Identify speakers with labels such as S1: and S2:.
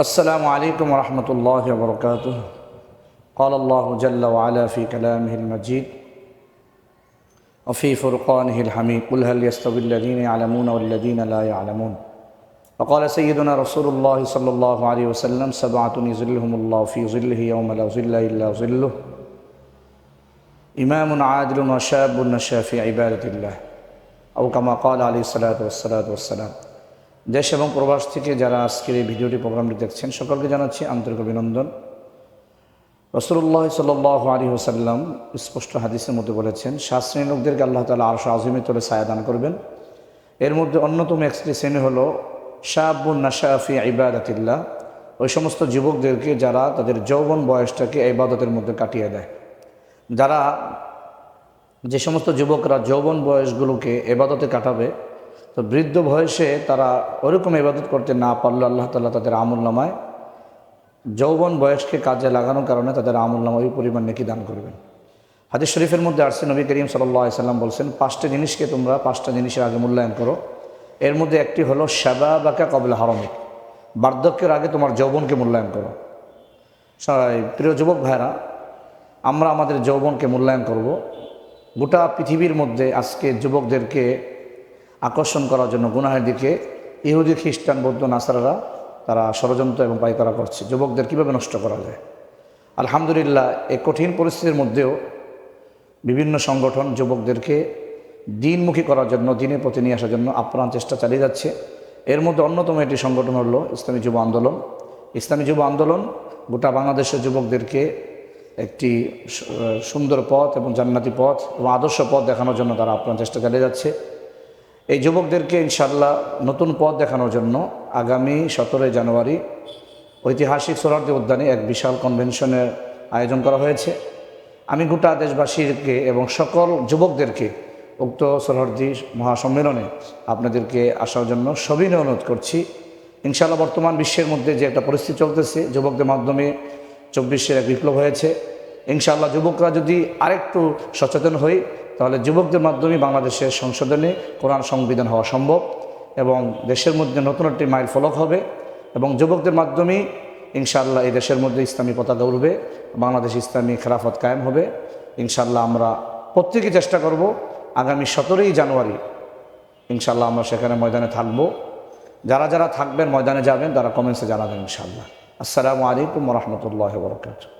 S1: السلام عليكم ورحمة الله وبركاته. قال الله جل وعلا في كلامه المجيد وفي فرقانه الحميد قل هل يستوي الذين يعلمون والذين لا يعلمون. وقال سيدنا رسول الله صلى الله عليه وسلم سبعة يظلهم الله في ظله يوم لا ظل إلا ظله. إمام عادل وشاب نشا في عبادة الله أو كما قال عليه الصلاة والصلاة والسلام দেশ এবং প্রবাস থেকে যারা আজকের এই ভিডিওটি প্রোগ্রামটি দেখছেন, সকলকে জানাচ্ছি আন্তরিক অভিনন্দন। রসুল্লাহ সাল আলী হোসাল্লাম স্পষ্ট হাদিসের মধ্যে বলেছেন, সাত শ্রেণির লোকদেরকে আল্লাহ তালা আরশো আজিমে তোলে ছায়াদান করবেন। এর মধ্যে অন্যতম একটি শ্রেণি হলো শাহাবুল নাশাফি ইবাদাতিল্লাহ। ওই সমস্ত যুবকদেরকে যারা তাদের যৌবন বয়সটাকে ইবাদতের মধ্যে কাটিয়ে দেয়। যারা যে সমস্ত যুবকরা যৌবন বয়সগুলোকে এবাদতে কাটাবে তো বৃদ্ধ বয়সে তারা ওরকম ইবাদত করতে না পারলে আল্লাহ তাল্লাহ তাদের আমল নামায়। যৌবন বয়সকে কাজে লাগানোর কারণে তাদের আমল নামায় ওই পরিমাণ নেকি দান করবেন। হাদিস শরীফের মধ্যে আসছে নবী করিম সাল্লাম বলছেন, পাঁচটা জিনিসকে তোমরা পাঁচটা জিনিসের আগে মূল্যায়ন করো। এর মধ্যে একটি হলো সেবা বাকা কবলা হরমিক বার্ধক্যের আগে তোমার যৌবনকে মূল্যায়ন করো। প্রিয় যুবক ভাইরা আমরা আমাদের যৌবনকে মূল্যায়ন করব। গোটা পৃথিবীর মধ্যে আজকে যুবকদেরকে আকর্ষণ করার জন্য গুনাহের দিকে ইহুদি, খ্রিস্টান, বৌদ্ধ, নাসারারা তারা ষড়যন্ত্র এবং পাইকারা করছে। যুবকদের কীভাবে নষ্ট করা যায়? আলহামদুলিল্লাহ এই কঠিন পরিস্থিতির মধ্যেও বিভিন্ন সংগঠন যুবকদেরকে দিনমুখী করার জন্য দিনের প্রতি নিয়ে আসার জন্য আপ্রাণ চেষ্টা চালিয়ে যাচ্ছে। এর মধ্যে অন্যতম একটি সংগঠন হলো ইসলামী যুব আন্দোলন। ইসলামী যুব আন্দোলন গোটা বাংলাদেশের যুবকদেরকে একটি সুন্দর পথ এবং জান্নাতি পথ এবং আদর্শ পথ দেখানোর জন্য তারা আপ্রাণ চেষ্টা চালিয়ে যাচ্ছে। এই যুবকদেরকে ইনশাল্লাহ নতুন পথ দেখানোর জন্য আগামী সতেরোই জানুয়ারি ঐতিহাসিক সোহরার্দি উদ্যানে এক বিশাল কনভেনশনের আয়োজন করা হয়েছে। আমি গোটা দেশবাসীকে এবং সকল যুবকদেরকে উক্ত সোহরার্দি মহাসম্মেলনে আপনাদেরকে আসার জন্য সবিনয় অনুরোধ করছি। ইনশাল্লাহ বর্তমান বিশ্বের মধ্যে যে একটা পরিস্থিতি চলতেছে, যুবকদের মাধ্যমে চব্বিশের এক বিপ্লব হয়েছে। ইনশাআল্লাহ যুবকরা যদি আরেকটু সচেতন হই তাহলে যুবকদের মাধ্যমে বাংলাদেশের সংশোধনে কোরআন সংবিধান হওয়া সম্ভব এবং দেশের মধ্যে নতুন একটি মাইল ফলক হবে এবং যুবকদের মাধ্যমেই ইনশাআল্লাহ এই দেশের মধ্যে ইসলামী পতাকা উঠবে বাংলাদেশ ইসলামী খেলাফত কায়েম হবে। ইনশাআল্লাহ আমরা প্রত্যেকে চেষ্টা করব আগামী সতেরোই জানুয়ারি ইনশাআল্লাহ আমরা সেখানে ময়দানে থাকব। যারা যারা থাকবেন ময়দানে যাবেন, তারা কমেন্টসে জানাবেন ইনশাআল্লাহ। আসসালামু আলাইকুম রহমতুল্লাহ বরকাত